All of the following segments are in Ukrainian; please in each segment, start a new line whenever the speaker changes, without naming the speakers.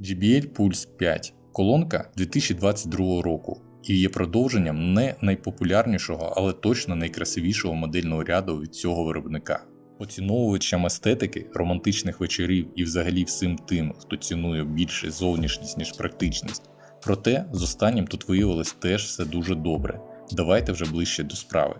JBL Pulse 5 колонка 2022 року і є продовженням не найпопулярнішого, але точно найкрасивішого модельного ряду від цього виробника. Поціновувачам естетики, романтичних вечорів і взагалі всім тим, хто цінує більше зовнішність, ніж практичність. Проте з останнім тут виявилось теж все дуже добре. Давайте вже ближче до справи.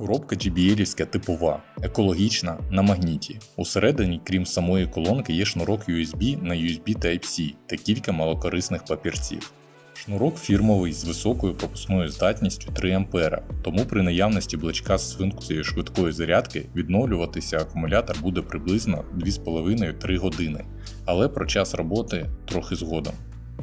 Коробка JBL типова, екологічна на магніті. Усередині, крім самої колонки, є шнурок USB на USB Type-C та кілька малокорисних папірців. Шнурок фірмовий з високою пропускною здатністю 3 А, тому при наявності блочка з функцією швидкої зарядки відновлюватися акумулятор буде приблизно 2,5-3 години, але про час роботи трохи згодом.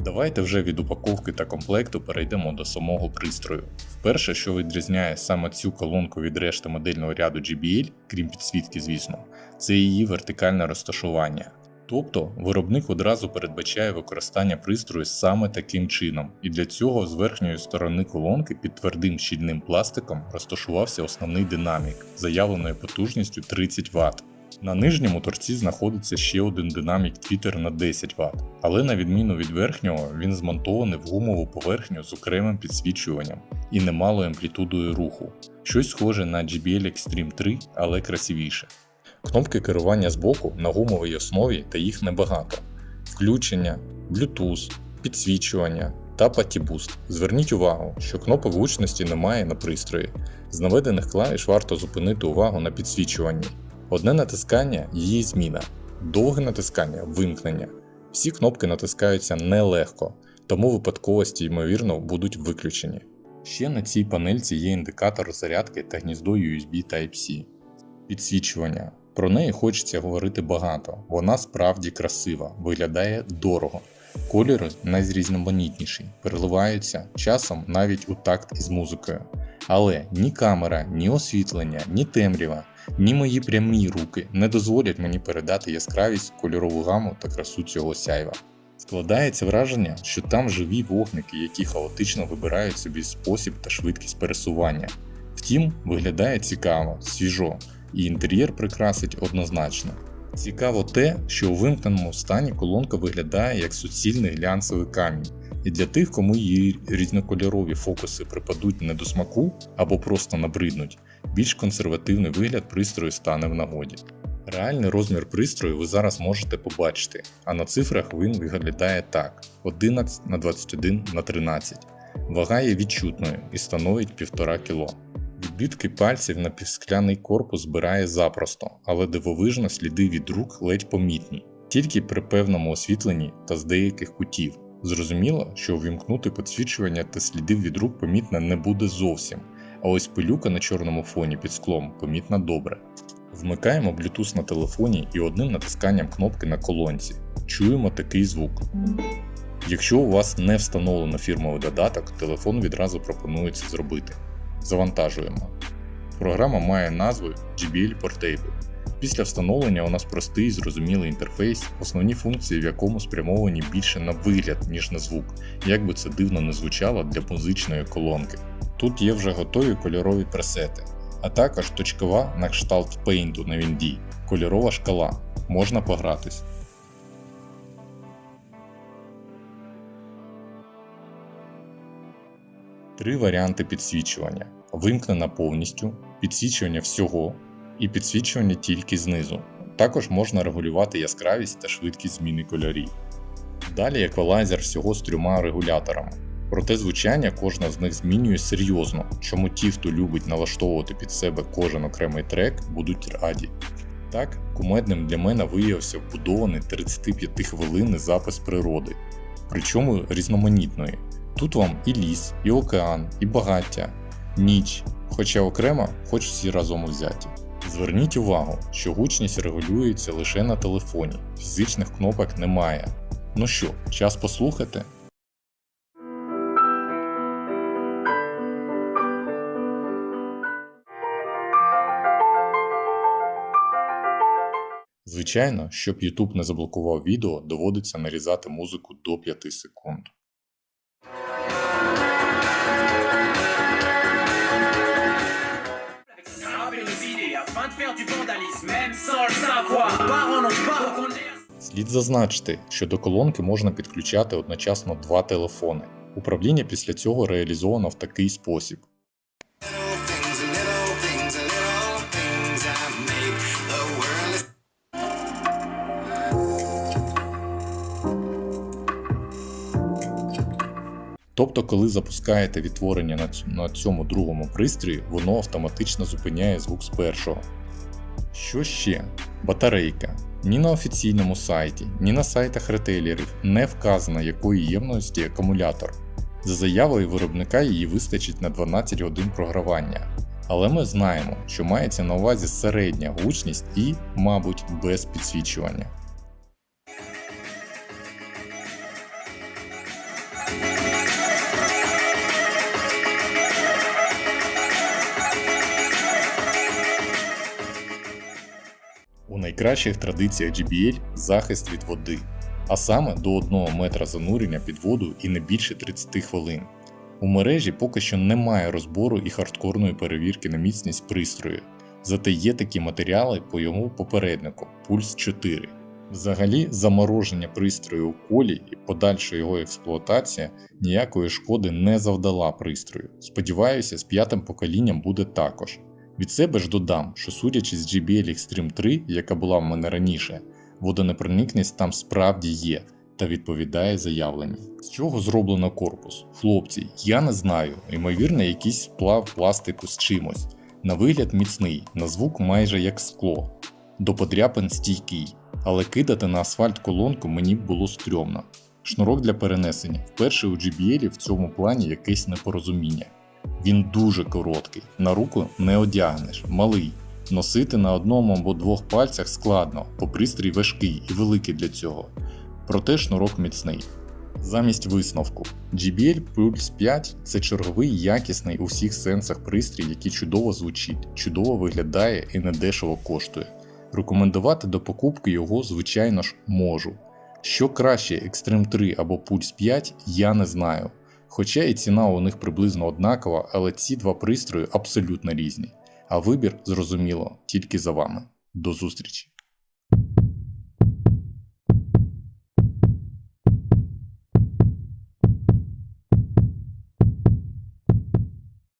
Давайте вже від упаковки та комплекту перейдемо до самого пристрою. Вперше, що відрізняє саме цю колонку від решти модельного ряду JBL, крім підсвітки, звісно, це її вертикальне розташування. Тобто виробник одразу передбачає використання пристрою саме таким чином, і для цього з верхньої сторони колонки під твердим щільним пластиком розташувався основний динамік, заявленою потужністю 30 Вт. На нижньому торці знаходиться ще один динамік твітер на 10 Вт, але на відміну від верхнього, він змонтований в гумову поверхню з окремим підсвічуванням і немалою амплітудою руху, щось схоже на JBL Extreme 3, але красивіше. Кнопки керування збоку на гумовій основі та їх небагато. Включення, Bluetooth, підсвічування та патібуст. Зверніть увагу, що кнопок гучності немає на пристрої. З наведених клавіш варто зупинити увагу на підсвічуванні. Одне натискання її зміна, довге натискання вимкнення. Всі кнопки натискаються нелегко, тому випадковості ймовірно будуть виключені. Ще на цій панельці є індикатор зарядки та гніздо USB Type-C. Підсвічування. Про неї хочеться говорити багато, вона справді красива, виглядає дорого. Кольори найзрізноманітніші, переливаються часом навіть у такт із музикою. Але ні камера, ні освітлення, ні темрява, ні мої прямі руки не дозволять мені передати яскравість, кольорову гаму та красу цього сяйва. Складається враження, що там живі вогники, які хаотично вибирають собі спосіб та швидкість пересування. Втім, виглядає цікаво, свіжо, і інтер'єр прикрасить однозначно. Цікаво те, що у вимкненому стані колонка виглядає як суцільний глянцевий камінь, і для тих, кому її різнокольорові фокуси припадуть не до смаку або просто набриднуть, більш консервативний вигляд пристрою стане в нагоді. Реальний розмір пристрою ви зараз можете побачити, а на цифрах він виглядає так: 11 на 21 на 13. Вага є відчутною і становить 1,5 кг. Відбитки пальців на півскляний корпус збирає запросто, але дивовижно сліди від рук ледь помітні, тільки при певному освітленні та з деяких кутів. Зрозуміло, що увімкнути підсвічування та слідів від рук помітно не буде зовсім, а ось пилюка на чорному фоні під склом помітна добре. Вмикаємо Bluetooth на телефоні і одним натисканням кнопки на колонці. Чуємо такий звук. Якщо у вас не встановлено фірмовий додаток, телефон відразу пропонується зробити. Завантажуємо. Програма має назву JBL Portable. Після встановлення у нас простий зрозумілий інтерфейс, основні функції в якому спрямовані більше на вигляд, ніж на звук, як би це дивно не звучало для музичної колонки. Тут є вже готові кольорові пресети, а також точкова на кшталт пейнту на Вінді, кольорова шкала, можна погратись. Три варіанти підсвічування: вимкнена повністю, підсвічування всього і підсвічування тільки знизу. Також можна регулювати яскравість та швидкість зміни кольорів. Далі еквалайзер всього з трьома регуляторами. Проте звучання кожна з них змінює серйозно, чому ті, хто любить налаштовувати під себе кожен окремий трек, будуть раді. Так, кумедним для мене виявився вбудований 35 хвилинний запис природи, причому різноманітної. Тут вам і ліс, і океан, і багаття, ніч, хоча окремо, хоч всі разом взяті. Зверніть увагу, що гучність регулюється лише на телефоні, фізичних кнопок немає. Ну що, час послухати? Звичайно, щоб YouTube не заблокував відео, доводиться нарізати музику до 5 секунд. Слід зазначити, що до колонки можна підключати одночасно два телефони. Управління після цього реалізовано в такий спосіб. Тобто, коли запускаєте відтворення на цьому другому пристрої, воно автоматично зупиняє звук з першого. Що ще? Батарейка. Ні на офіційному сайті, ні на сайтах ретейлерів не вказано, якої ємності акумулятор. За заявою виробника її вистачить на 12 годин програвання. Але ми знаємо, що мається на увазі середня гучність і, мабуть, без підсвічування. Найкращих традиціях JBL захист від води, а саме до 1 метра занурення під воду і не більше 30 хвилин. У мережі поки що немає розбору і хардкорної перевірки на міцність пристрою, зате є такі матеріали по йому попереднику Pulse 4. Взагалі, замороження пристрою у колі і подальша його експлуатація ніякої шкоди не завдала пристрою. Сподіваюся, з п'ятим поколінням буде також. Від себе ж додам, що судячи з JBL Extreme 3, яка була в мене раніше, водонепроникність там справді є та відповідає заявленню. З чого зроблено корпус? Хлопці, я не знаю, ймовірно, якийсь сплав пластику з чимось. На вигляд міцний, на звук майже як скло. До подряпин стійкий, але кидати на асфальт колонку мені було стрьомно. Шнурок для перенесення. Вперше у JBL в цьому плані якесь непорозуміння. Він дуже короткий, на руку не одягнеш, малий. Носити на одному або двох пальцях складно, бо пристрій важкий і великий для цього. Проте шнурок міцний. Замість висновку, JBL Pulse 5 це черговий якісний у всіх сенсах пристрій, який чудово звучить, чудово виглядає і недешево коштує. Рекомендувати до покупки його, звичайно ж, можу. Що краще Extreme 3 або Pulse 5, я не знаю. Хоча і ціна у них приблизно однакова, але ці два пристрої абсолютно різні. А вибір, зрозуміло, тільки за вами. До зустрічі!